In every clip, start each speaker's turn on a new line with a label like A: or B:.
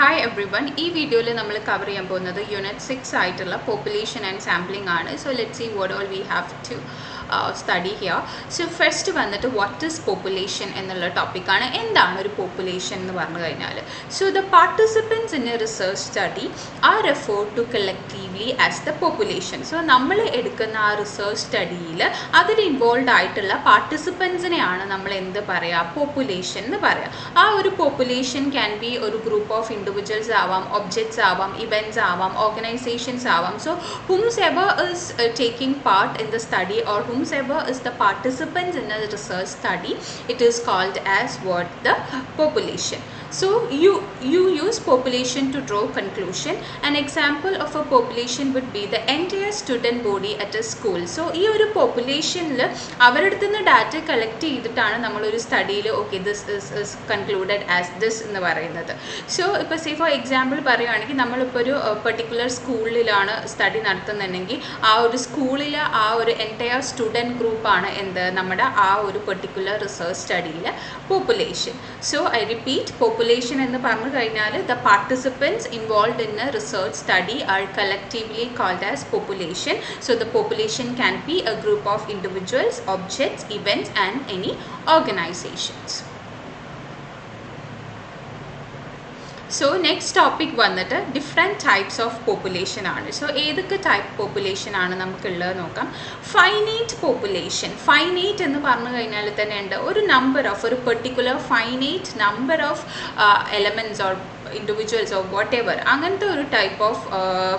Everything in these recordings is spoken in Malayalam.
A: ഹായ് എവ്രി വൺ ഈ വീഡിയോയിൽ നമ്മൾ കവർ ചെയ്യാൻ പോകുന്നത് യൂണിറ്റ് സിക്സ് ആയിട്ടുള്ള പോപ്പുലേഷൻ ആൻഡ് സാമ്പിളിംഗ് ആണ്. So let see what all we have to study here so first വന്നിട്ട് വാട്ട് ഇസ് പോപ്പുലേഷൻ എന്നുള്ള ടോപ്പിക്കാണ് എന്താണ് ഒരു പോപ്പുലേഷൻ എന്ന് പറഞ്ഞു കഴിഞ്ഞാൽ? So the participants in a research study are refer to collectively as the population so നമ്മൾ എടുക്കുന്ന ആ റിസർച്ച് സ്റ്റഡിയിൽ അതിൽ ഇൻവോൾവ് ആയിട്ടുള്ള പാർട്ടിസിപ്പൻസിനെയാണ് നമ്മൾ എന്ത് പറയുക പോപ്പുലേഷൻ എന്ന് പറയുക ആ ഒരു പോപ്പുലേഷൻ ക്യാൻ ബി ഒരു ഗ്രൂപ്പ് ഓഫ് ഇൻഡിവിജ്വൽസ് ആവാം ഒബ്ജക്ട്സ് ആവാം ഇവന്റ്സ് ആവാം ഓർഗനൈസേഷൻസ് ആവാം. So whom's ever is taking part in the study or whom's ever is the participants in a research study. It is called as what? The population so you you use population to draw conclusion. An example of a population would be the entire student body at a school. So ഈ ഒരു പോപ്പുലേഷനിൽ അവരുടെ അടുത്ത് നിന്ന് ഡാറ്റ കളക്ട് ചെയ്തിട്ടാണ് നമ്മളൊരു സ്റ്റഡിയിൽ okay this is concluded as this എന്ന് പറയുന്നത്. സോ ഇപ്പോൾ സേ ഫോർ എക്സാമ്പിൾ പറയുകയാണെങ്കിൽ നമ്മളിപ്പോൾ ഒരു പെർട്ടിക്കുലർ സ്കൂളിലാണ് സ്റ്റഡി നടത്തുന്നുണ്ടെങ്കിൽ ആ ഒരു സ്കൂളിൽ ആ ഒരു എന്റയർ സ്റ്റുഡന്റ് ഗ്രൂപ്പാണ് എന്ത്? നമ്മുടെ ആ ഒരു particular research സ്റ്റഡിയിൽ population so I repeat population എന്ന് പറഞ്ഞു കഴിഞ്ഞാൽ the participants involve in a research study are collectively called as population so the population can be a group of individuals objects events and any organisations so next topic വന്നിട്ട് ഡിഫറെന്റ് ടൈപ്സ് ഓഫ് പോപ്പുലേഷൻ ആണ്. സോ ഏതൊക്കെ ടൈപ്പ് പോപ്പുലേഷൻ ആണ് നമുക്കുള്ളത് നോക്കാം. ഫൈനൈറ്റ് പോപ്പുലേഷൻ ഫൈനൈറ്റ് എന്ന് പറഞ്ഞു കഴിഞ്ഞാൽ തന്നെ ഉണ്ട് ഒരു നമ്പർ ഓഫ് ഒരു particular finite number of elements or individuals or whatever അങ്ങനത്തെ ഒരു type of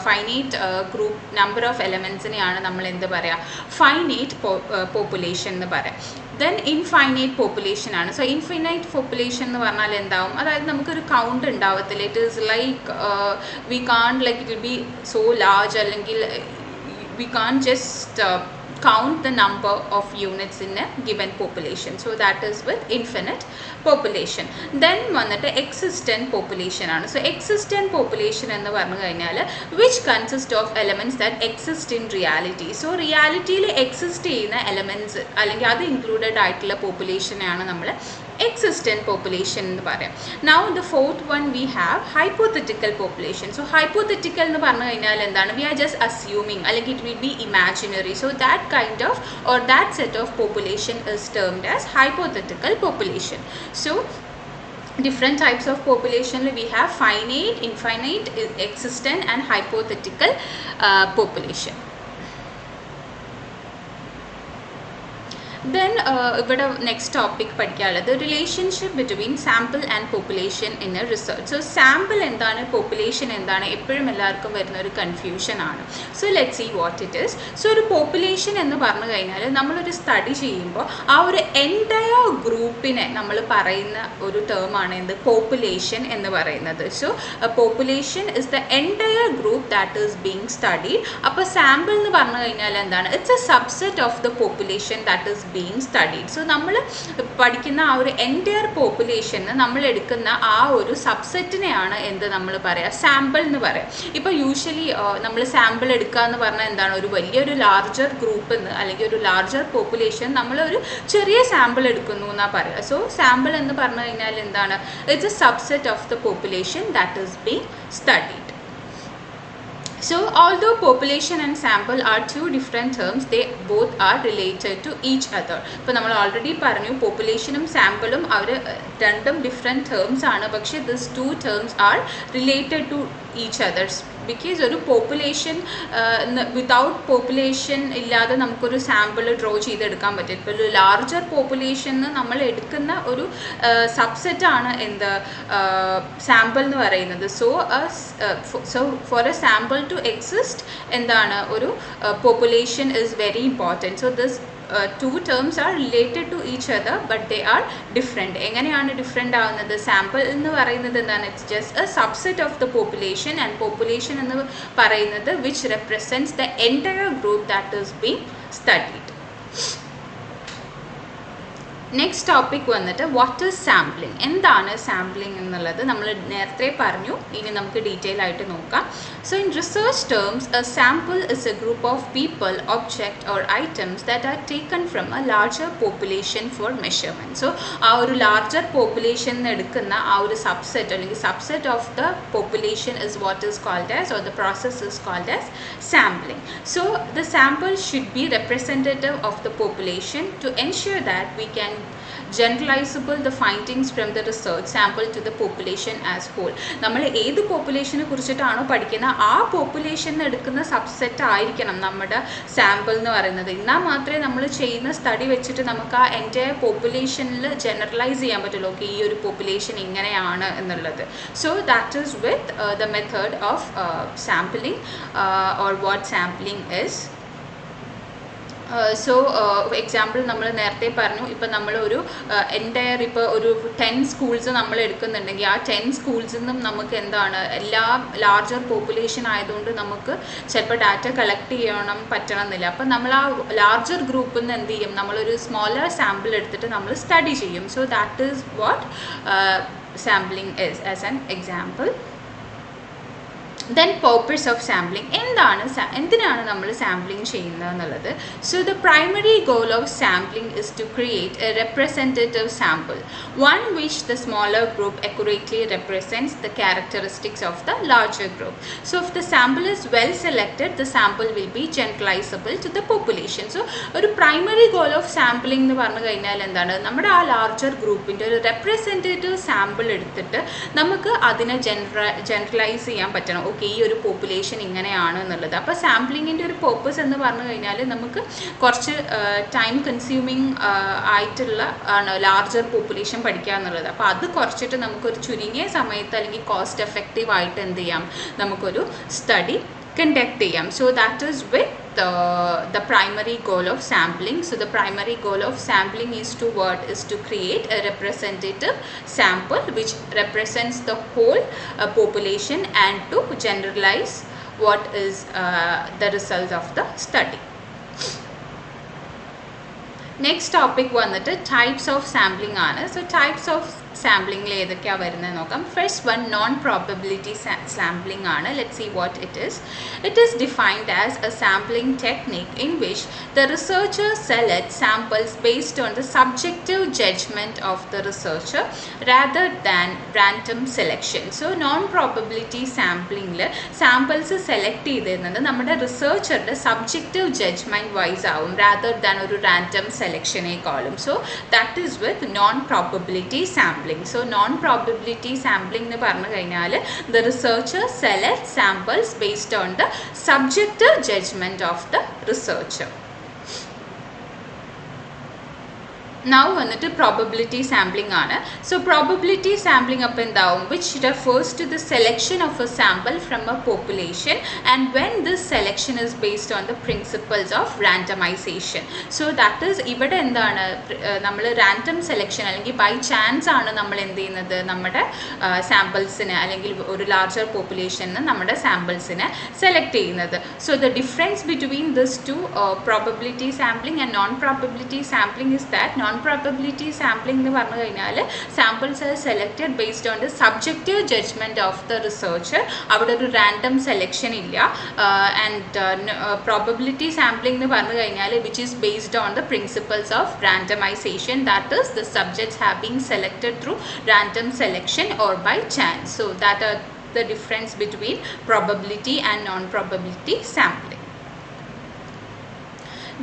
A: finite group number of എലമെൻസിനെയാണ് നമ്മൾ എന്ത് പറയുക ഫൈനൈറ്റ് പോപ്പുലേഷൻ എന്ന് പറയാം. ദെൻ ഇൻഫൈനൈറ്റ് പോപ്പുലേഷൻ ആണ്. സോ ഇൻഫൈനൈറ്റ് പോപ്പുലേഷൻ എന്ന് പറഞ്ഞാൽ എന്താവും? അതായത് നമുക്കൊരു കൗണ്ട് ഉണ്ടാവത്തില്ല. It is like we can like it will be so large അല്ലെങ്കിൽ we can just count the number of units in a given population so that is with infinite population then one വന്നിട്ട് existent population so existent population and the which consists of elements that exist in reality so reality exist in elements, included നമ്മൾ existent population എന്ന് പറയാം. Now the fourth one we have hypothetical population so hypothetical എന്ന് പറഞ്ഞു കഴിഞ്ഞാൽ എന്താണ്? വി ആർ ജസ്റ്റ് അസ്യൂമിങ് അല്ലെങ്കിൽ it will be imaginary so that kind of or that set of population is termed as hypothetical population so different types of population we have finite infinite existent and hypothetical uh, population. Then ഇവിടെ നെക്സ്റ്റ് ടോപ്പിക് പഠിക്കാനുള്ളത് relationship between sample and population in research so sample എന്താണ് പോപ്പുലേഷൻ എന്താണ് എപ്പോഴും എല്ലാവർക്കും വരുന്ന ഒരു കൺഫ്യൂഷൻ ആണ്. So let see what it is so ഒരു പോപ്പുലേഷൻ എന്ന് പറഞ്ഞു കഴിഞ്ഞാൽ നമ്മളൊരു സ്റ്റഡി ചെയ്യുമ്പോൾ ആ ഒരു എന്റയർ ഗ്രൂപ്പിനെ നമ്മൾ പറയുന്ന ഒരു ടേമാണ് എന്ത്? പോപ്പുലേഷൻ എന്ന് പറയുന്നത്. So population is the entire group that is being study അപ്പോൾ സാമ്പിൾ എന്ന് പറഞ്ഞു കഴിഞ്ഞാൽ എന്താണ്? It's a subset of the population that is being studied so നമ്മൾ പഠിക്കുന്ന ആ ഒരു എന്റയർ പോപ്പുലേഷന് നമ്മൾ എടുക്കുന്ന ആ ഒരു സബ്സെറ്റിനെയാണ് എന്ത് നമ്മൾ പറയുക സാമ്പിൾ എന്ന് പറയാം. ഇപ്പോൾ യൂഷ്വലി നമ്മൾ സാമ്പിൾ എടുക്കുക എന്ന് പറഞ്ഞാൽ എന്താണ്? ഒരു വലിയൊരു ലാർജർ ഗ്രൂപ്പ് എന്ന് അല്ലെങ്കിൽ ഒരു ലാർജർ പോപ്പുലേഷൻ നമ്മളൊരു ചെറിയ സാമ്പിൾ എടുക്കുന്നു എന്നാണ് പറയുക സോ സാമ്പിൾ എന്ന് പറഞ്ഞു കഴിഞ്ഞാൽ എന്താണ്? It's a subset of the population that is being studied So, although population and sample are two different terms, they both are related to each other. ഇപ്പോൾ നമ്മൾ ഓൾറെഡി പറഞ്ഞു പോപ്പുലേഷനും സാമ്പിളും അവർ രണ്ടും ഡിഫറെന്റ് ടേംസ് ആണ് പക്ഷേ this two terms are related to each others because ഒരു പോപ്പുലേഷൻ വിതൗട്ട് പോപ്പുലേഷൻ ഇല്ലാതെ നമുക്കൊരു സാമ്പിൾ ഡ്രോ ചെയ്തെടുക്കാൻ പറ്റും ഇപ്പോൾ ഒരു ലാർജർ പോപ്പുലേഷന് നമ്മൾ എടുക്കുന്ന ഒരു സബ്സെറ്റാണ് എന്ത് സാമ്പിൾ എന്ന് പറയുന്നത്. So so for a sample to exist എന്താണ് ഒരു population is very important so this two terms are related to each other but they are different എങ്ങനെയാണ് ഡിഫറെന്റ് ആവുന്നത്? സാമ്പിൾ എന്ന് പറയുന്നത് എന്താണ്? It's just a subset of the population and population എന്ന് പറയുന്നത് which represents the entire group that is being studied next topic വന്നിട്ട് വാട്ട് ഈസ് സാമ്പിളിംഗ് എന്താണ് സാമ്പിളിംഗ് എന്നുള്ളത് നമ്മൾ നേരത്തെ പറഞ്ഞു. ഇനി നമുക്ക് ഡീറ്റെയിൽ ആയിട്ട് നോക്കാം. So in research terms a sample is a group of people object or items that are taken from a larger population for measurement so ആ ഒരു ലാർജർ പോപ്പുലേഷൻ എടുക്കുന്ന ആ ഒരു സബ്സെറ്റ് അല്ലെങ്കിൽ subset of the population is what is called as or the process is called as sampling. So the sample should be representative of the population to ensure that we can generalizable the findings from the research sample to the population as whole നമ്മൾ ഏത് പോപ്പുലേഷനെ കുറിച്ചിട്ടാണോ പഠിക്കുന്നത് ആ പോപ്പുലേഷനിൽ എടുക്കുന്ന സബ്സെറ്റ് ആയിരിക്കണം നമ്മുടെ സാമ്പിൾ എന്ന് പറയുന്നത്. എന്നാൽ മാത്രമേ നമ്മൾ ചെയ്യുന്ന സ്റ്റഡി വെച്ചിട്ട് നമുക്ക് ആ എന്റെ പോപ്പുലേഷനിൽ ജനറലൈസ് ചെയ്യാൻ പറ്റുള്ളൂ. ഓക്കെ ഈ ഒരു പോപ്പുലേഷൻ ഇങ്ങനെയാണ് എന്നുള്ളത്. So that is with the method of sampling or what sampling is so example നമ്മൾ നേരത്തെ പറഞ്ഞു ഇപ്പം നമ്മൾ ഒരു എന്റയർ ഇപ്പോൾ ഒരു ടെൻ സ്കൂൾസ് നമ്മൾ എടുക്കുന്നുണ്ടെങ്കിൽ ആ ടെൻ സ്കൂൾസിൽ നിന്നും നമുക്ക് എന്താണ് എല്ലാ ലാർജർ പോപ്പുലേഷൻ ആയതുകൊണ്ട് നമുക്ക് ചിലപ്പോൾ ഡാറ്റ കളക്ട് ചെയ്യണം പറ്റണം എന്നില്ല അപ്പം നമ്മൾ ആ ലാർജർ ഗ്രൂപ്പിൽ നിന്ന് എന്ത് ചെയ്യും? നമ്മളൊരു സ്മോളർ സാമ്പിൾ എടുത്തിട്ട് നമ്മൾ സ്റ്റഡി ചെയ്യും. So that is what sampling is as an example then purpose of sampling എന്താണ് എന്തിനാണ് നമ്മൾ സാമ്പിളിംഗ് ചെയ്യുന്നത് എന്നുള്ളത്? So the primary goal of sampling is to create a representative sample one which the smaller group accurately represents the characteristics of the larger group so if the sample is well selected the sample will be generalisable to the population so ഒരു പ്രൈമറി ഗോൾ ഓഫ് സാമ്പിളിംഗ് എന്ന് പറഞ്ഞു കഴിഞ്ഞാൽ എന്താണ്? നമ്മുടെ ആ ലാർജർ ഗ്രൂപ്പിന്റെ ഒരു റെപ്രസെന്റേറ്റീവ് സാമ്പിൾ എടുത്തിട്ട് നമുക്ക് അതിനെ ജനറ ജനറലൈസ് ചെയ്യാൻ പറ്റണം. ഓക്കെ ഈ ഒരു പോപ്പുലേഷൻ ഇങ്ങനെയാണ് എന്നുള്ളത്. അപ്പോൾ സാമ്പിളിങ്ങിന്റെ ഒരു പേർപ്പസ് എന്ന് പറഞ്ഞു കഴിഞ്ഞാൽ നമുക്ക് കുറച്ച് ടൈം കൺസ്യൂമിങ് ആയിട്ടുള്ള ആണ് ലാർജർ പോപ്പുലേഷൻ പഠിക്കുക എന്നുള്ളത്. അപ്പോൾ അത് കുറച്ചിട്ട് നമുക്കൊരു ചുരുങ്ങിയ സമയത്ത് അല്ലെങ്കിൽ കോസ്റ്റ് എഫക്റ്റീവ് ആയിട്ട് എന്ത് ചെയ്യാം? നമുക്കൊരു സ്റ്റഡി കണ്ടക്ട് ചെയ്യാം. So that is with the, the primary goal of sampling. So the primary goal of sampling is to what is to create a representative sample which represents the whole uh, population and to generalize what is uh, the result of the study. Next topic വന്നിട്ട് ടൈപ്സ് ഓഫ് സാമ്പിളിംഗ് ആണ് സോ ടൈപ്സ് ഓഫ് സാമ്പിളിങ്ങിൽ ഏതൊക്കെയാണ് വരുന്നത് നോക്കാം. First one non probability sampling ആണ്. Let see what it is it is defined as a sampling technique in which the researcher select samples based on the subjective judgement of the researcher rather than random selection so non probability സാമ്പിളിങ്ങിൽ samples select ചെയ്തിരുന്നത് നമ്മുടെ റിസർച്ചറുടെ സബ്ജക്റ്റീവ് ജഡ്ജ്മെന്റ് വൈസ് ആവും റാദർ ദാൻ ഒരു random സെലക്ഷനേക്കാളും so that is with non probability sampling so non probability sampling എന്ന് പറഞ്ഞു കഴിഞ്ഞാൽ the researcher select samples based on the subject judgement of the researcher now വന്നിട്ട് പ്രോബബിലിറ്റി സാമ്പിളിംഗ് ആണ്. സോ പ്രോബബിലിറ്റി സാമ്പിളിംഗ് അപ്പോൾ എന്താവും? Which refers to the selection of a sample from a population and when this selection is based on the principles of randomisation so that is ഇവിടെ എന്താണ്? നമ്മൾ റാൻഡം സെലക്ഷൻ അല്ലെങ്കിൽ ബൈ ചാൻസ് ആണ് നമ്മൾ എന്ത് ചെയ്യുന്നത്? നമ്മുടെ സാമ്പിൾസിന് അല്ലെങ്കിൽ ഒരു ലാർജർ പോപ്പുലേഷന് നമ്മുടെ സാമ്പിൾസിനെ സെലക്ട് ചെയ്യുന്നത്. So the difference between this two probability sampling and non probability sampling is that non probability sampling എന്ന് പറഞ്ഞു കഴിഞ്ഞാൽ samples are selected based on the subjective judgement of the researcher അവിടെ ഒരു റാൻഡം സെലക്ഷൻ ഇല്ല. ആൻഡ് പ്രോബബിലിറ്റി സാമ്പിളിംഗ് എന്ന് പറഞ്ഞു കഴിഞ്ഞാൽ which is based on the principles of randomisation that is the subjects have been selected through random selection or by chance so that are the difference between probability and non-probability sampling.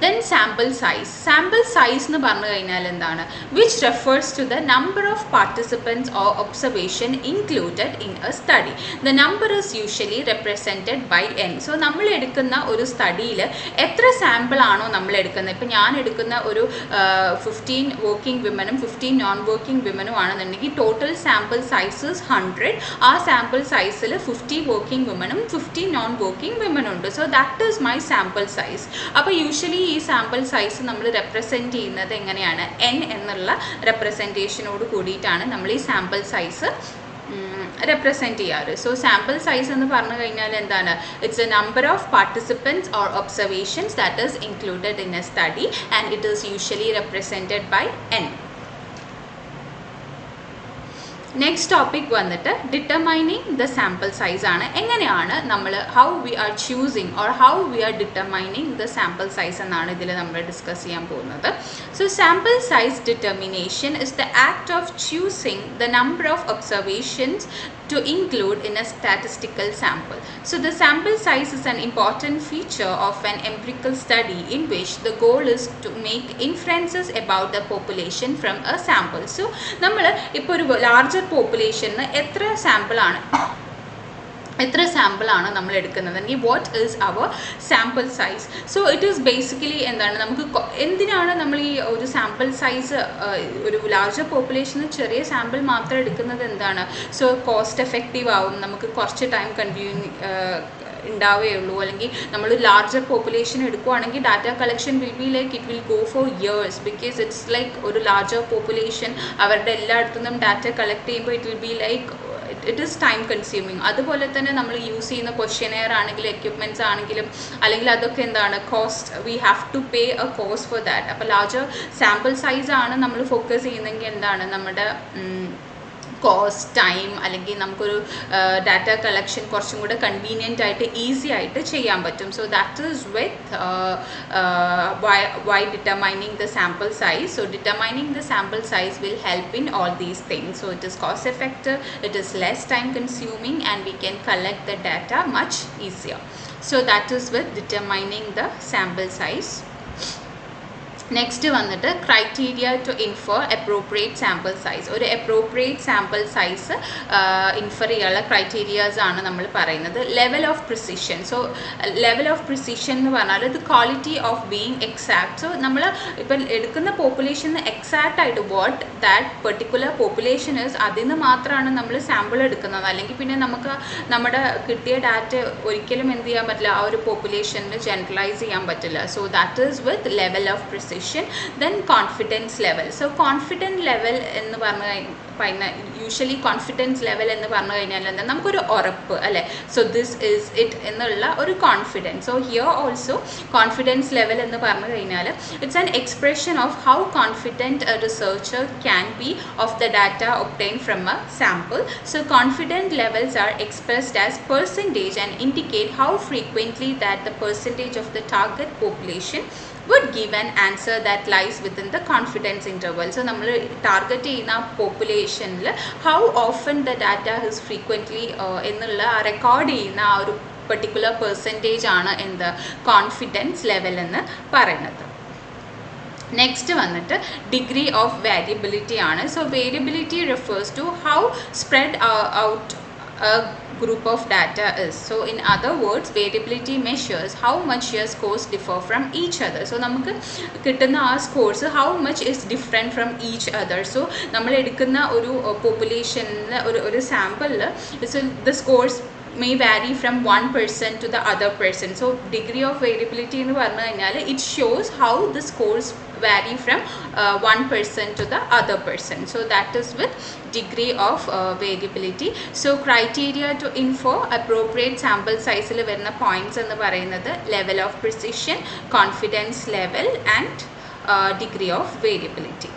A: Then sample size sample size എന്ന് പറഞ്ഞു കഴിഞ്ഞാൽ എന്താണ്? Which refers to the number of participants or observation included in a study the number is usually represented by N so നമ്മൾ എടുക്കുന്ന ഒരു സ്റ്റഡിയിൽ എത്ര സാമ്പിൾ ആണോ നമ്മൾ എടുക്കുന്നത്? ഇപ്പം ഞാൻ എടുക്കുന്ന ഒരു ഫിഫ്റ്റീൻ വർക്കിംഗ് വിമനും ഫിഫ്റ്റീൻ നോൺ വർക്കിംഗ് വിമനും ആണെന്നുണ്ടെങ്കിൽ ടോട്ടൽ സാമ്പിൾ സൈസസ് ഹൺഡ്രഡ് ആ സാമ്പിൾ സൈസിൽ ഫിഫ്റ്റി വർക്കിംഗ് വിമനും ഫിഫ്റ്റി നോൺ വർക്കിംഗ് വിമനും ഉണ്ട്. So that is my sample size അപ്പോൾ യൂഷ്വലി ഈ സാമ്പിൾ സൈസ് നമ്മൾ റെപ്രസെന്റ് ചെയ്യുന്നത് എങ്ങനെയാണ്? എൻ എന്നുള്ള റെപ്രസെന്റേഷനോട് കൂടിയിട്ടാണ് നമ്മൾ ഈ സാമ്പിൾ സൈസ് റെപ്രസെന്റ് ചെയ്യാറ്. സോ സാമ്പിൾ സൈസ് എന്ന് പറഞ്ഞു കഴിഞ്ഞാൽ എന്താണ്? It's a number of participants or observations that is included in a study and it is usually represented by n next topic വന്നിട്ട് ഡിറ്റർമൈനിങ് ദ സാമ്പിൾ സൈസ് ആണ്. എങ്ങനെയാണ് നമ്മൾ how we are choosing or how we are determining the sample size എന്നാണ് ഇതിൽ നമ്മൾ ഡിസ്കസ് ചെയ്യാൻ പോകുന്നത്. So sample size determination is the act of choosing the number of observations to include in a statistical sample so the sample size is an important feature of an empirical study in which the goal is to make inferences about the population from a sample so നമ്മൾ ഇപ്പോൾ ഒരു ലാർജർ പോപ്പുലേഷന് എത്ര സാമ്പിളാണ് എത്ര സാമ്പിളാണ് നമ്മൾ എടുക്കുന്നത്? അല്ലെങ്കിൽ what is our sample size so it is basically എന്താണ്? നമുക്ക് എന്തിനാണ് നമ്മൾ ഈ ഒരു സാമ്പിൾ സൈസ് ഒരു ലാർജർ പോപ്പുലേഷന് ചെറിയ സാമ്പിൾ മാത്രം എടുക്കുന്നത് എന്താണ്? സോ കോസ്റ്റ് എഫക്റ്റീവ് ആവും. നമുക്ക് കുറച്ച് ടൈം കൺവ്യൂനി ഉണ്ടാവുകയുള്ളൂ. അല്ലെങ്കിൽ നമ്മൾ ലാർജർ പോപ്പുലേഷൻ എടുക്കുവാണെങ്കിൽ data collection will be like it will go for years because it's like ഒരു ലാർജർ പോപ്പുലേഷൻ അവരുടെ എല്ലായിടത്തു നിന്നും ഡാറ്റ കളക്ട് ചെയ്യുമ്പോൾ it will be like it is time consuming അതുപോലെ തന്നെ നമ്മൾ യൂസ് ചെയ്യുന്ന ക്വസ്റ്റ്യനെയർ ആണെങ്കിലും എക്യുപ്മെന്റ്സ് ആണെങ്കിലും അല്ലെങ്കിൽ അതൊക്കെ എന്താണ് cost we have to pay a cost for that അപ്പോൾ ലാർജർ സാമ്പിൾ ആണ് നമ്മൾ ഫോക്കസ് ചെയ്യുന്നതെങ്കിൽ എന്താണ് നമ്മുടെ കോസ്റ്റ് ടൈം അല്ലെങ്കിൽ നമുക്കൊരു ഡാറ്റ കളക്ഷൻ കുറച്ചും കൂടെ കൺവീനിയന്റ് ആയിട്ട് ഈസി ആയിട്ട് ചെയ്യാൻ പറ്റും. So that is with why determining the sample size so determining the sample size will help in all these things so it is cost effective it is less time consuming and we can collect the data much easier so that is with determining the sample size next വന്നിട്ട് criteria to infer appropriate sample size ഒരു അപ്രോപ്രിയേറ്റ് സാമ്പിൾ സൈസ് ഇൻഫർ ചെയ്യാനുള്ള ക്രൈറ്റീരിയാസ് ആണ് നമ്മൾ പറയുന്നത്. Level of precision so level of precision എന്ന് പറഞ്ഞാൽ ഇത് quality of being exact so നമ്മൾ ഇപ്പം എടുക്കുന്ന പോപ്പുലേഷൻ എക്സാക്റ്റ് ആയിട്ട് what that particular population is അതിൽ നിന്ന് മാത്രമാണ് നമ്മൾ സാമ്പിൾ എടുക്കുന്നത്. അല്ലെങ്കിൽ പിന്നെ നമുക്ക് നമ്മുടെ കിട്ടിയ ഡാറ്റ ഒരിക്കലും എന്ത് ചെയ്യാൻ പറ്റില്ല. ആ ഒരു പോപ്പുലേഷനിൽ ജനറലൈസ് ചെയ്യാൻ പറ്റില്ല. So that is with level of precision then confidence level so confident level എന്ന് പറഞ്ഞു കഴിഞ്ഞാൽ പിന്നെ യൂഷ്വലി കോൺഫിഡൻസ് ലെവൽ എന്ന് പറഞ്ഞു കഴിഞ്ഞാൽ എന്താ? നമുക്കൊരു ഉറപ്പ് അല്ലേ? സോ ദിസ് ഇസ് ഇറ്റ് എന്നുള്ള ഒരു confidence so here also confidence level എന്ന് പറഞ്ഞു കഴിഞ്ഞാൽ it's an expression of how confident a researcher can be of the data obtain from a sample so confident levels are expressed as percentage and indicate how frequently that the percentage of the target population would give an answer that lies within the confidence interval. So നമ്മൾ ടാർഗറ്റ് ചെയ്യുന്ന പോപ്പുലേഷനിൽ how often the data is frequently എന്നുള്ള റെക്കോർഡ് ചെയ്യുന്ന ആ ഒരു പെർട്ടിക്കുലർ പെർസെന്റേജ് ആണ് എന്ത് കോൺഫിഡൻസ് ലെവൽ എന്ന് പറയുന്നത് നെക്സ്റ്റ് വന്നിട്ട് ഡിഗ്രി ഓഫ് വേരിയബിലിറ്റി ആണ് so variability refers to how spread out a group of data is. So in other words, variability measures how much your scores differ from each other. So നമുക്ക് കിട്ടുന്ന ആ scores how much is different from each other. So നമ്മൾ എടുക്കുന്ന ഒരു പോപ്പുലേഷനിൽ ഒരു ഒരു സാമ്പിളിൽ so the scores may vary from one person to the other person. So degree of variability എന്ന് പറഞ്ഞു കഴിഞ്ഞാൽ it shows how the scores vary from uh, one person to the other person. So that is with degree of uh, variability. So criteria to info appropriate sample size ൽ വരുന്ന points എന്ന് പറയുന്നത് level of precision, confidence level and uh, degree of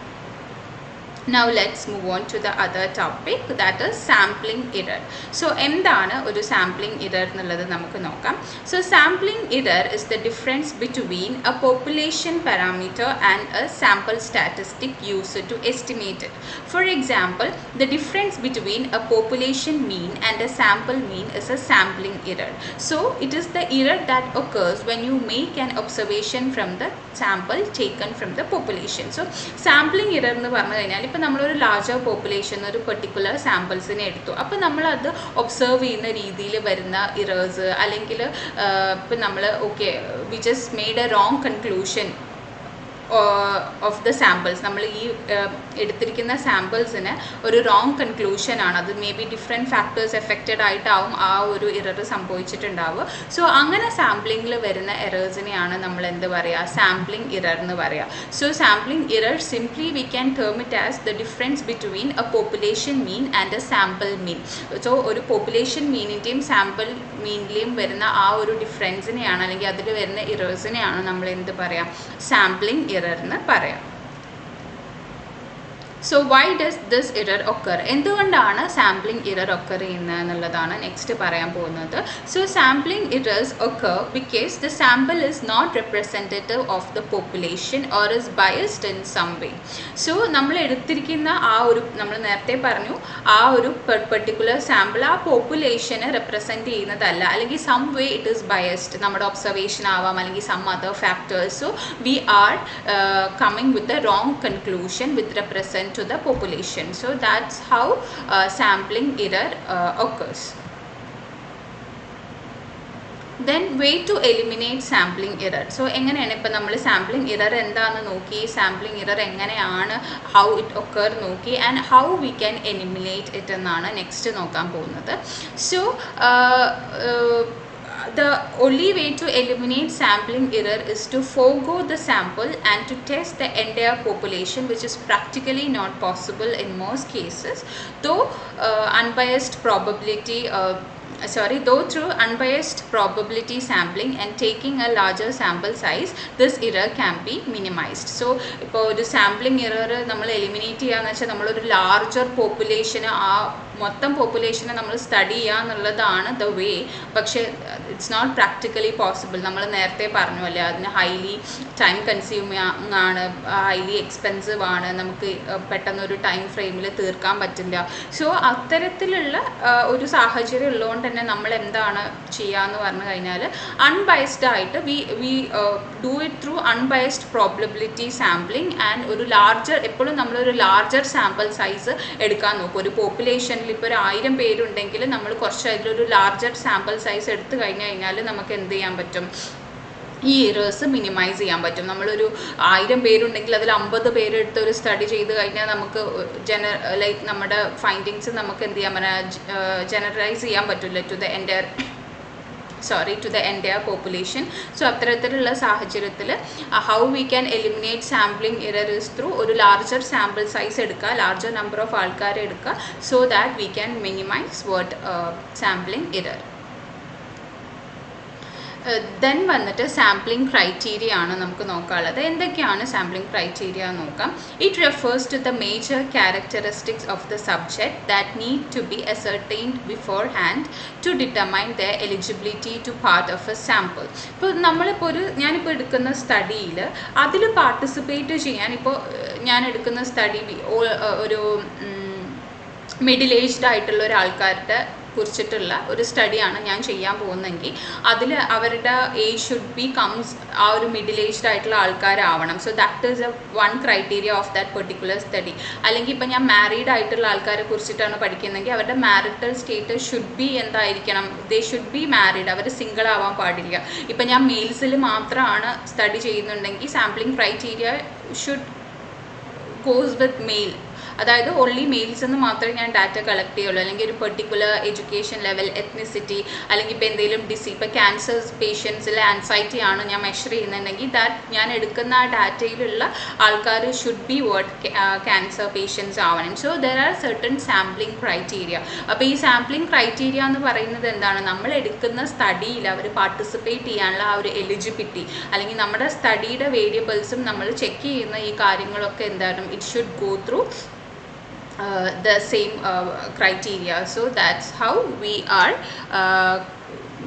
A: Variability. Now let's move on to the other topic that is sampling error. So എന്താണ് ഒരു sampling error എന്നുള്ളത് നമുക്ക് നോക്കാം So sampling error is the difference between a population parameter and a sample statistic used to estimate it. For example, the difference between a population mean and a sample mean is a sampling error. So it is the error that occurs when you make an observation from the sample taken from the population. So sampling error എന്ന് പറഞ്ഞു കഴിഞ്ഞാൽ ഇപ്പം നമ്മളൊരു ലാർജർ പോപ്പുലേഷൻ ഒരു പെർട്ടിക്കുലർ സാമ്പിൾസിനെ എടുത്തു. അപ്പം നമ്മളത് ഒബ്സർവ് ചെയ്യുന്ന രീതിയിൽ വരുന്ന ഇറേഴ്സ് അല്ലെങ്കിൽ ഇപ്പം നമ്മൾ okay we just made a wrong conclusion of the samples നമ്മൾ ഈ എടുത്തിരിക്കുന്ന സാമ്പിൾസിന് ഒരു റോങ് കൺക്ലൂഷൻ ആണ്. അത് may be different factors affected ആയിട്ടാവും ആ ഒരു ഇറർ സംഭവിച്ചിട്ടുണ്ടാവുക. സോ അങ്ങനെ സാമ്പിളിങ്ങിൽ വരുന്ന എറേഴ്സിനെയാണ് നമ്മൾ എന്ത് പറയുക സാമ്പിളിംഗ് ഇറർ എന്ന് പറയുക so sampling error simply we can term it as the difference between a population mean and a sample mean so ഒരു പോപ്പുലേഷൻ മീനിന്റെയും സാമ്പിൾ മീനിലെയും വരുന്ന ആ ഒരു ഡിഫറൻസിനെയാണ് അല്ലെങ്കിൽ അതിൽ വരുന്ന ഇറേഴ്സിനെയാണ് നമ്മൾ എന്ത് പറയുക സാമ്പിളിംഗ് ഇറർ എന്ന് പറയാം. So why does this error occur എന്തുകൊണ്ടാണ് സാമ്പിളിംഗ് ഇറർ ഒക്കർ ചെയ്യുന്നത് എന്നുള്ളതാണ് നെക്സ്റ്റ് പറയാൻ പോകുന്നത്. So sampling errors occur because the sample is not representative of the population or is biased in some way so നമ്മൾ എടുത്തിരിക്കുന്ന ആ ഒരു നമ്മൾ നേരത്തെ പറഞ്ഞു ആ ഒരു പെർട്ടിക്കുലർ സാമ്പിൾ ആ പോപ്പുലേഷനെ റെപ്രസെന്റ് ചെയ്യുന്നതല്ല. അല്ലെങ്കിൽ some way it is biased നമ്മുടെ ഒബ്സർവേഷൻ ആവാം അല്ലെങ്കിൽ some other factors so we are coming with the wrong conclusion with represent to the population. So that's how uh, sampling error uh, occurs. Then way to eliminate sampling error so എങ്ങനെയാണ് ഇപ്പം നമ്മൾ സാമ്പിളിംഗ് ഇറർ എന്താണെന്ന് നോക്കി സാമ്പിളിംഗ് ഇറർ എങ്ങനെയാണ് ഹൗ ഇറ്റ് ഒക്കർ നോക്കി and how we can eliminate it എന്നാണ് നെക്സ്റ്റ് നോക്കാൻ പോകുന്നത് so the only way to eliminate sampling error is to forego the sample and to test the entire population which is practically not possible in most cases. Though uh, unbiased probability uh, sorry though through unbiased probability sampling and taking a larger sample size this error can be minimized. So ഇപ്പോൾ ഒരു സാമ്പിളിംഗ് എറർ നമ്മൾ എലിമിനേറ്റ് ചെയ്യാന്ന് വെച്ചാൽ നമ്മളൊരു ലാർജർ പോപ്പുലേഷന് ആ മൊത്തം പോപ്പുലേഷനെ നമ്മൾ സ്റ്റഡി ചെയ്യുക എന്നുള്ളതാണ് ദ വേ പക്ഷേ ഇറ്റ്സ് നോട്ട് പ്രാക്ടിക്കലി പോസിബിൾ നമ്മൾ നേരത്തെ പറഞ്ഞു അല്ലേ അതിന് ഹൈലി ടൈം കൺസ്യൂമിങ് ആണ് ഹൈലി എക്സ്പെൻസീവ് ആണ്. നമുക്ക് പെട്ടെന്നൊരു ടൈം ഫ്രെയിമിൽ തീർക്കാൻ പറ്റില്ല. സോ അത്തരത്തിലുള്ള ഒരു സാഹചര്യം ഉള്ളതുകൊണ്ട് തന്നെ നമ്മൾ എന്താണ് ചെയ്യാന്ന് പറഞ്ഞു കഴിഞ്ഞാൽ അൺബയസ്ഡ് ആയിട്ട് we we do it through unbiased probability sampling and ഒരു ലാർജർ എപ്പോഴും നമ്മളൊരു ലാർജർ സാമ്പിൾ സൈസ് എടുക്കാൻ നോക്കും. ഒരു പോപ്പുലേഷനിൽ ഇപ്പോൾ ഒരു ആയിരം പേരുണ്ടെങ്കിൽ നമ്മൾ കുറച്ച് അതിലൊരു ലാർജർ സാമ്പിൾ സൈസ് എടുത്തു കഴിഞ്ഞു കഴിഞ്ഞാൽ നമുക്ക് എന്ത് ചെയ്യാൻ പറ്റും? ഈ എറേഴ്സ് മിനിമൈസ് ചെയ്യാൻ പറ്റും. നമ്മളൊരു ആയിരം പേരുണ്ടെങ്കിൽ അതിൽ അമ്പത് പേരെടുത്ത് ഒരു സ്റ്റഡി ചെയ്ത് കഴിഞ്ഞാൽ നമുക്ക് ജന ലൈക്ക് നമ്മുടെ ഫൈൻഡിങ്സ് നമുക്ക് എന്ത് ചെയ്യാൻ പറ്റുക ജനറലൈസ് ചെയ്യാൻ പറ്റില്ല ടു ദ എന്റെ sorry to the entire population so അത്തരത്തിലുള്ള സാഹചര്യത്തിൽ how we can eliminate sampling error is through ഒരു ലാർജർ സാമ്പിൾ സൈസ് എടുക്കുക ലാർജർ നമ്പർ ഓഫ് ആൾക്കാരെ എടുക്കുക so that we can minimise word sampling error then വന്നിട്ട് സാമ്പിളിംഗ് ക്രൈറ്റീരിയ ആണ് നമുക്ക് നോക്കാനുള്ളത്. എന്തൊക്കെയാണ് സാമ്പിളിംഗ് ക്രൈറ്റീരിയ നോക്കാം. It refers to the major characteristics of the subject that need to be ascertained beforehand to determine the eligibility to part of a sample ഇപ്പോൾ നമ്മളിപ്പോൾ ഒരു ഞാനിപ്പോൾ എടുക്കുന്ന സ്റ്റഡിയിൽ അതിൽ പാർട്ടിസിപ്പേറ്റ് ചെയ്യാൻ ഇപ്പോൾ ഞാൻ എടുക്കുന്ന സ്റ്റഡി ഒരു മിഡിൽ ഏജ്ഡ് ആയിട്ടുള്ള ഒരാൾക്കാരുടെ കുറിച്ചിട്ടുള്ള ഒരു സ്റ്റഡിയാണ് ഞാൻ ചെയ്യാൻ പോകുന്നതെങ്കിൽ അതിൽ അവരുടെ ഏജ് ഷുഡ് ബി കംസ് ആ ഒരു മിഡിൽ ഏജ്ഡ് ആയിട്ടുള്ള ആൾക്കാരാവണം. So that is a one criteria of that particular study അല്ലെങ്കിൽ ഇപ്പം ഞാൻ മാരീഡ് ആയിട്ടുള്ള ആൾക്കാരെ കുറിച്ചിട്ടാണ് പഠിക്കുന്നതെങ്കിൽ അവരുടെ മാരിറ്റൽ സ്റ്റേറ്റസ് ഷുഡ് ബി എന്തായിരിക്കണം? ദേ ഷുഡ് ബി മാരീഡ് അവർ സിംഗിൾ ആവാൻ പാടില്ല. ഇപ്പം ഞാൻ മെയിൽസിൽ മാത്രമാണ് സ്റ്റഡി ചെയ്യുന്നുണ്ടെങ്കിൽ sampling criteria should cause with male അതായത് ഓൺലി മെയിൽസ് എന്ന് മാത്രമേ ഞാൻ ഡാറ്റ കളക്ട് ചെയ്യുള്ളൂ. അല്ലെങ്കിൽ ഒരു പെർട്ടിക്കുലർ എഡ്യൂക്കേഷൻ ലെവൽ എത്നിസിറ്റി അല്ലെങ്കിൽ ഇപ്പോൾ എന്തെങ്കിലും ഡിസി ഇപ്പോൾ ക്യാൻസർ പേഷ്യൻസിലെ ആൻസൈറ്റി ആണ് ഞാൻ മെഷർ ചെയ്യുന്നുണ്ടെങ്കിൽ ദാറ്റ് ഞാൻ എടുക്കുന്ന ആ ഡാറ്റയിലുള്ള ആൾക്കാർ should be word cancer patients ആവണം. So there are certain sampling criteria അപ്പോൾ ഈ സാമ്പിളിംഗ് ക്രൈറ്റീരിയ എന്ന് പറയുന്നത് എന്താണ്? നമ്മൾ എടുക്കുന്ന സ്റ്റഡിയിൽ അവർ പാർട്ടിസിപ്പേറ്റ് ചെയ്യാനുള്ള ആ ഒരു എലിജിബിലിറ്റി അല്ലെങ്കിൽ നമ്മുടെ സ്റ്റഡിയുടെ വേരിയബിൾസും നമ്മൾ ചെക്ക് ചെയ്യുന്ന ഈ കാര്യങ്ങളൊക്കെ എന്താണ് it should go through the same uh, criteria. So that's how we are uh,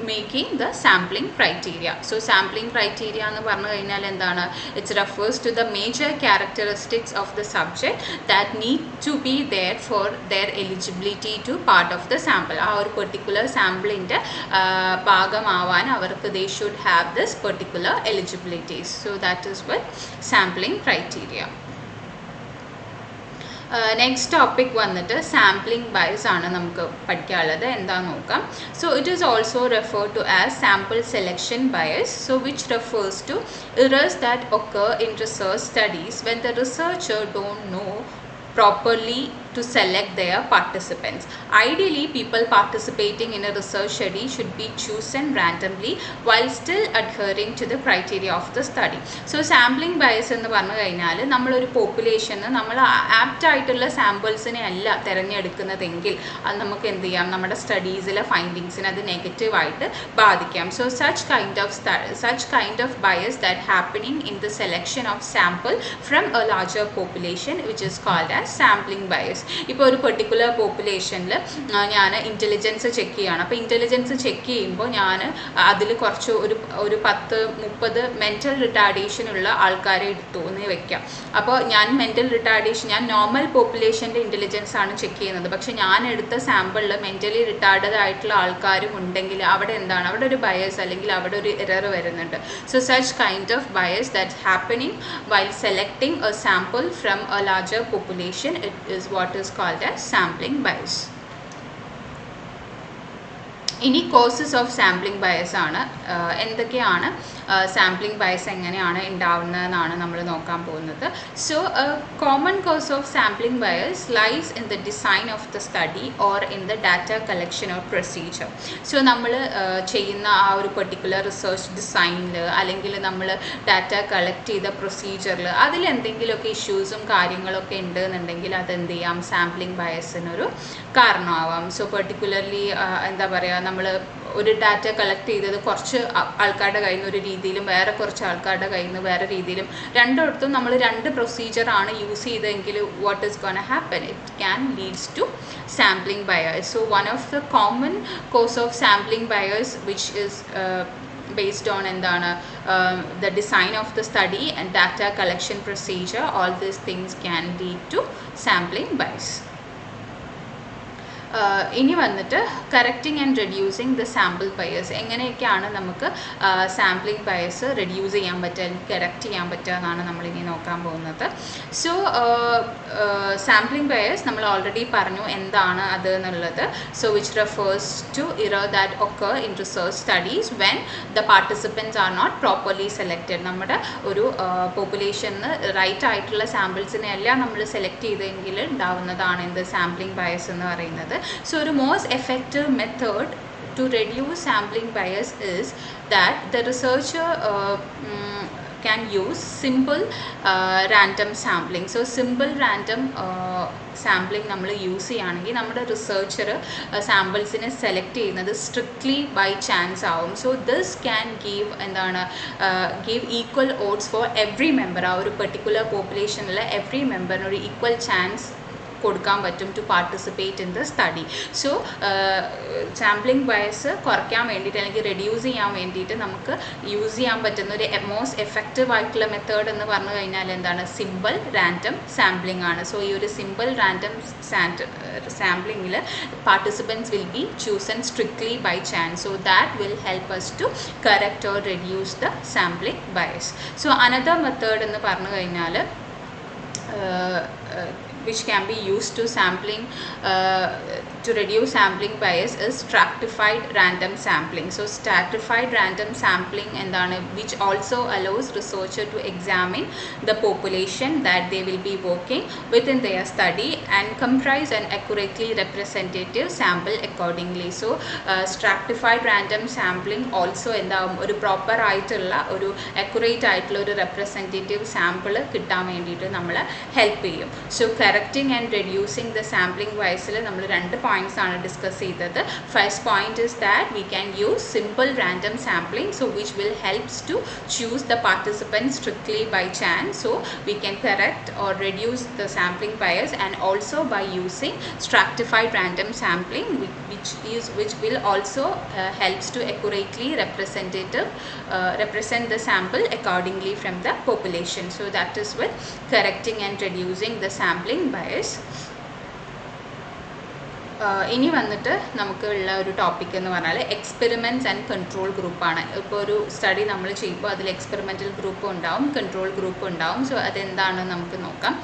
A: making the sampling criteria. So sampling criteria എന്ന് പറഞ്ഞു കഴിഞ്ഞാൽ എന്താണ്? It's refers to the major characteristics of the subject that need to be there for their eligibility to part of the sample ആ ഒരു പെർട്ടിക്കുലർ സാമ്പിളിന്റെ ഭാഗമാവാൻ അവർക്ക് they should have this particular eligibilities so that is with sampling criteria next topic വന്നിട്ട് സാമ്പിളിംഗ് ബയസ് ആണ് നമുക്ക് പഠിക്കാനുള്ളത്. എന്താന്ന് നോക്കാം. So it is also refer to as sample selection bias so which refers to errors that occur in research studies when the researcher don't know properly to select their participants. Ideally, people participating in a research study should be chosen randomly while still adhering to the criteria of the study. So, sampling bias എന്ന് പറഞ്ഞു കഴിഞ്ഞാൽ നമ്മളൊരു പോപ്പുലേഷന് നമ്മൾ ആപ്റ്റ് ആയിട്ടുള്ള സാമ്പിൾസിനെ അല്ല തിരഞ്ഞെടുക്കുന്നതെങ്കിൽ അത് നമുക്ക് എന്ത് ചെയ്യാം നമ്മുടെ സ്റ്റഡീസിലെ ഫൈൻഡിങ്സിനെ അത് നെഗറ്റീവായിട്ട് ബാധിക്കാം so such kind of such kind of bias that happening in the selection of sample from a larger population which is called as sampling bias ഇപ്പോൾ ഒരു പെർട്ടിക്കുലർ പോപ്പുലേഷനിൽ ഞാൻ ഇന്റലിജൻസ് ചെക്ക് ചെയ്യുകയാണ് അപ്പോൾ ഇന്റലിജൻസ് ചെക്ക് ചെയ്യുമ്പോൾ ഞാൻ അതിൽ കുറച്ച് ഒരു ഒരു പത്ത് മുപ്പത് മെന്റൽ റിട്ടാർഡേഷൻ ഉള്ള ആൾക്കാരെ എടുത്തു എന്ന് വെക്കാം. അപ്പോൾ ഞാൻ മെന്റൽ റിട്ടാർഡേഷൻ ഞാൻ നോർമൽ പോപ്പുലേഷന്റെ ഇന്റലിജൻസ് ആണ് ചെക്ക് ചെയ്യുന്നത്. പക്ഷേ ഞാൻ എടുത്ത സാമ്പിളിൽ മെന്റലി റിട്ടാർഡഡ് ആയിട്ടുള്ള ആൾക്കാരും ഉണ്ടെങ്കിൽ അവിടെ എന്താണ്? അവിടെ ഒരു ബയസ് അല്ലെങ്കിൽ അവിടെ ഒരു എറർ വരുന്നുണ്ട്. So such kind of bias that's happening while selecting a sample from a larger population it is what is called as sampling bias ഇനി കോസസ് ഓഫ് സാമ്പിളിംഗ് ബയസ് ആണ്. എന്തൊക്കെയാണ്? സാമ്പിളിംഗ് ബയസ് എങ്ങനെയാണ് ഉണ്ടാവുന്നതെന്നാണ് നമ്മൾ നോക്കാൻ പോകുന്നത്. So common cause of sampling bias lies in the design of the study or in the data collection or procedure so നമ്മൾ ചെയ്യുന്ന ആ ഒരു പെർട്ടിക്കുലർ റിസർച്ച് ഡിസൈനിൽ അല്ലെങ്കിൽ നമ്മൾ ഡാറ്റ കളക്ട് ചെയ്ത പ്രൊസീജിയറിൽ അതിൽ എന്തെങ്കിലുമൊക്കെ ഇഷ്യൂസും കാര്യങ്ങളൊക്കെ ഉണ്ട് എന്നുണ്ടെങ്കിൽ അതെന്ത് ചെയ്യാം സാമ്പിളിംഗ് ബയസിനൊരു കാരണമാവാം സോ പെർട്ടിക്കുലർലി എന്താ പറയുക നമ്മൾ ഒരു ഡാറ്റ കളക്ട് ചെയ്തത് കുറച്ച് ആൾക്കാരുടെ കയ്യിൽ നിന്ന് ഒരു രീതിയിലും വേറെ കുറച്ച് ആൾക്കാരുടെ കയ്യിൽ നിന്ന് വേറെ രീതിയിലും. രണ്ടിടത്തും നമ്മൾ രണ്ട് പ്രൊസീജിയറാണ് use ചെയ്തതെങ്കിൽ what is gonna happen it can leads to sampling biases so one of the common cause of sampling biases which is based on എന്താണ് the design of the study and data collection procedure all these things can lead to sampling bias. ഇനി വന്നിട്ട് correcting and reducing the sample bias എങ്ങനെയൊക്കെയാണ് നമുക്ക് സാമ്പിളിംഗ് ബയസ് റെഡ്യൂസ് ചെയ്യാൻ പറ്റുക അല്ലെങ്കിൽ കറക്റ്റ് ചെയ്യാൻ പറ്റുക എന്നാണ് നമ്മളിനി നോക്കാൻ പോകുന്നത്. സോ സാമ്പിളിംഗ് ബയസ് നമ്മൾ ഓൾറെഡി പറഞ്ഞു എന്താണ് അത് എന്നുള്ളത്. So which refers to error that occur in research studies when the participants are not properly selected നമ്മുടെ ഒരു പോപ്പുലേഷന് റൈറ്റ് ആയിട്ടുള്ള സാമ്പിൾസിനെ എല്ലാം നമ്മൾ സെലക്ട് ചെയ്തെങ്കിൽ ഉണ്ടാവുന്നതാണ് എന്ത് സാമ്പിളിംഗ് ബയസ് എന്ന് പറയുന്നത്. So the most effective method to reduce sampling bias is that the researcher uh, mm, can use simple uh, random sampling. So simple random uh, sampling നമ്മൾ യൂസ് ചെയ്യുകയാണെങ്കിൽ നമ്മുടെ റിസർച്ചർ സാമ്പിൾസിനെ സെലക്ട് ചെയ്യുന്നത് സ്ട്രിക്ട്ലി ബൈ ചാൻസ് ആവും സോ ദിസ് ക്യാൻ ഗീവ് എന്താണ് give equal odds for every member ആ ഒരു പെർട്ടിക്കുലർ പോപ്പുലേഷനിലെ എവ്രി മെമ്പറിന് ഒരു ഈക്വൽ ചാൻസ് കൊടുക്കാൻ പറ്റും to participate in the study so sampling bias കുറയ്ക്കാൻ വേണ്ടിയിട്ട് അല്ലെങ്കിൽ റെഡ്യൂസ് ചെയ്യാൻ വേണ്ടിയിട്ട് നമുക്ക് യൂസ് ചെയ്യാൻ പറ്റുന്ന ഒരു മോസ്റ്റ് എഫക്റ്റീവ് ആയിട്ടുള്ള മെത്തേഡ് എന്ന് പറഞ്ഞു കഴിഞ്ഞാൽ എന്താണ്? സിമ്പിൾ റാൻഡം സാമ്പിളിംഗ് ആണ്. സോ ഈ ഒരു simple random സാമ്പിളിങ്ങിൽ participants will be chosen strictly by chance so that will help us to correct or reduce the sampling bias so another method എന്ന് പറഞ്ഞു കഴിഞ്ഞാൽ which can be used to sampling uh, to reduce sampling bias is stratified random sampling so stratified random sampling എന്താണ് which also allows researcher to examine the population that they will be working within their study and comprise an accurately representative sample accordingly so uh, stratified random sampling also എന്താവും ഒരു proper ആയിട്ടുള്ള ഒരു accurate ആയിട്ടുള്ള ഒരു representative sample കിട്ടാൻ വേണ്ടിയിട്ട് നമ്മളെ ഹെൽപ്പ് ചെയ്യും so correcting and reducing the sampling വൈസിൽ നമ്മൾ രണ്ട് പോയിന്റ്സ് ആണ് ഡിസ്കസ് ചെയ്തത് first point is that we can use simple random sampling so which will helps to choose the participant strictly by chance so we can correct or reduce the sampling bias and also by using stratified random sampling whi- which is which will also uh, helps to accurately representative uh, represent the sample accordingly from the population so that is with correcting and reducing the sampling bias. ആഹ് ഇനി വന്നിട്ട് നമുക്ക് ഉള്ള ഒരു ടോപ്പിക് എന്ന് പറഞ്ഞാൽ എക്സ്പെരിമെന്റ്സ് ആൻഡ് കൺട്രോൾ ഗ്രൂപ്പാണ് ഇപ്പോൾ ഒരു സ്റ്റഡി നമ്മൾ ചെയ്യുമ്പോൾ അതിൽ എക്സ്പെരിമെന്റൽ ഗ്രൂപ്പ് ഉണ്ടാവും കൺട്രോൾ ഗ്രൂപ്പ് ഉണ്ടാവും. സോ അതെന്താണെന്ന് നമുക്ക് നോക്കാം.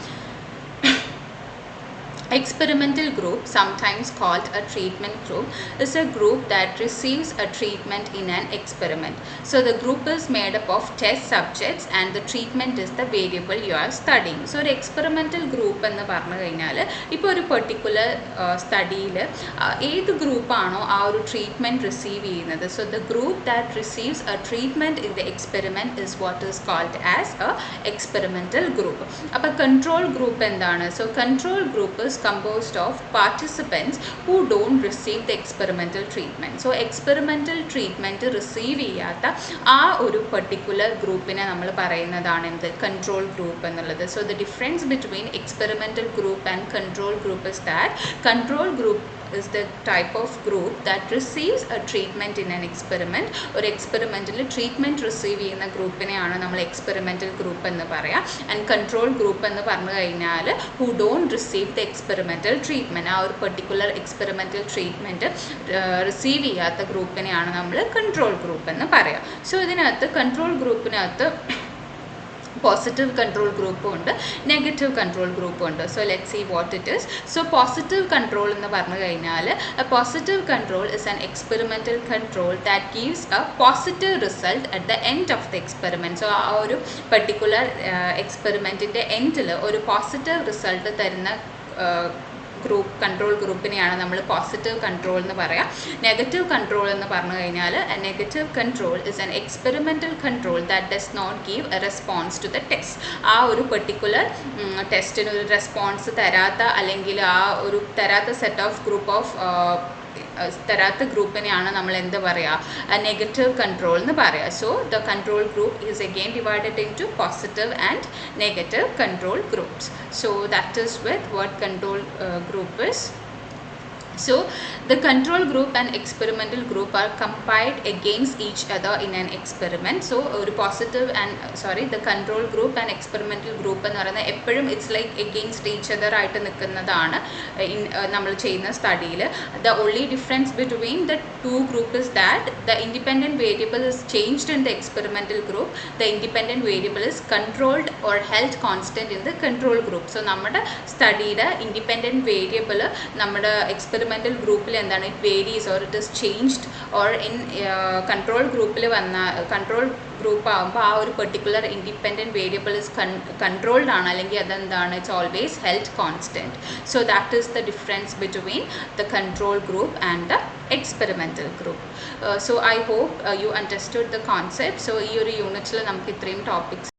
A: Experimental group, sometimes called a treatment group, is a group that receives a treatment in an experiment. So the group is made up of test subjects and the treatment is the variable you are studying. So ഒരു എക്സ്പെറിമെന്റൽ ഗ്രൂപ്പ് എന്ന് പറഞ്ഞു കഴിഞ്ഞാൽ ഇപ്പോൾ ഒരു പെർട്ടിക്കുലർ സ്റ്റഡിയിൽ ഏത് ഗ്രൂപ്പാണോ ആ ഒരു ട്രീറ്റ്മെന്റ് റിസീവ് ചെയ്യുന്നത് so the group that receives a treatment in the experiment is what is called as a experimental group അപ്പോൾ control group എന്താണ് So control group is composed of participants who don't receive the experimental treatment. So experimental treatment receive ചെയ്യാത്ത ആ ഒരു പെർട്ടിക്കുലർ ഗ്രൂപ്പിനെ നമ്മൾ പറയുന്നതാണ് എന്ത് കൺട്രോൾ ഗ്രൂപ്പ് എന്നുള്ളത് so the difference between experimental group and control group is that control group is the type of group that receives a treatment in an experiment. ഒരു എക്സ്പെരിമെന്റിൽ ട്രീറ്റ്മെന്റ് റിസീവ് ചെയ്യുന്ന ഗ്രൂപ്പിനെയാണ് നമ്മൾ എക്സ്പെരിമെന്റൽ ഗ്രൂപ്പ് എന്ന് പറയാം. ആൻഡ് കൺട്രോൾ ഗ്രൂപ്പ് എന്ന് പറഞ്ഞു കഴിഞ്ഞാൽ who don't receive the experimental treatment ആ ഒരു പെർട്ടിക്കുലർ എക്സ്പെരിമെന്റൽ ട്രീറ്റ്മെന്റ് റിസീവ് ചെയ്യാത്ത ഗ്രൂപ്പിനെയാണ് നമ്മൾ കൺട്രോൾ ഗ്രൂപ്പ് എന്ന് പറയാം. സോ ഇതിനകത്ത് കൺട്രോൾ ഗ്രൂപ്പിനകത്ത് പോസിറ്റീവ് കൺട്രോൾ ഗ്രൂപ്പും ഉണ്ട് നെഗറ്റീവ് കൺട്രോൾ ഗ്രൂപ്പും ഉണ്ട്. So let see what it is so positive control എന്ന് പറഞ്ഞു കഴിഞ്ഞാൽ positive control is an experimental control that gives a positive result at the end of the experiment so ആ ഒരു പെർട്ടിക്കുലർ എക്സ്പെരിമെന്റിന്റെ എൻഡിൽ ഒരു പോസിറ്റീവ് റിസൾട്ട് തരുന്ന ഗ്രൂപ്പ് കൺട്രോൾ ഗ്രൂപ്പിനെയാണ് നമ്മൾ പോസിറ്റീവ് കൺട്രോൾ എന്ന് പറയാം. നെഗറ്റീവ് കൺട്രോൾ എന്ന് പറഞ്ഞു കഴിഞ്ഞാൽ negative control is an experimental control that does not give a response to the test ആ ഒരു പെർട്ടിക്കുലർ ടെസ്റ്റിന് ഒരു റെസ്പോൺസ് തരാത്ത അല്ലെങ്കിൽ ആ ഒരു തരാത്ത സെറ്റ് ഓഫ് ഗ്രൂപ്പ് ഓഫ് തരാത്ത ഗ്രൂപ്പിനെയാണ് നമ്മൾ എന്ത് പറയുക നെഗറ്റീവ് കൺട്രോൾ എന്ന് പറയുക so the control group is again divided into positive and negative control groups so that is with what control group is So the control group and experimental group are compiled against each other in an experiment. So ഒരു positive and sorry the control group and experimental group എന്ന് പറയുന്നത് എപ്പോഴും it's like against each other ആയിട്ട് നിൽക്കുന്നതാണ് ഇൻ നമ്മൾ ചെയ്യുന്ന സ്റ്റഡിയിൽ the only difference between the two group is that the independent variable is changed in the experimental group the independent variable is controlled or held constant in the control group so നമ്മുടെ സ്റ്റഡിയുടെ ഇൻഡിപെൻഡന്റ് വേരിയബിൾ നമ്മുടെ എക്സ്പെരിമെന്റ് എക്സ്പെരിമെന്റൽ ഗ്രൂപ്പിൽ എന്താണ്? It varies or it is changed or in control ഗ്രൂപ്പിൽ വന്ന കൺട്രോൾ ഗ്രൂപ്പ് ആകുമ്പോൾ ആ ഒരു particular independent variable is controlled ആണ്. അല്ലെങ്കിൽ അതെന്താണ്? It's always held constant so that is the difference between the control group and the experimental group so I hope you understood the concept so ഈ ഒരു യൂണിറ്റിൽ നമുക്ക് ഇത്രയും ടോപ്പിക്സ്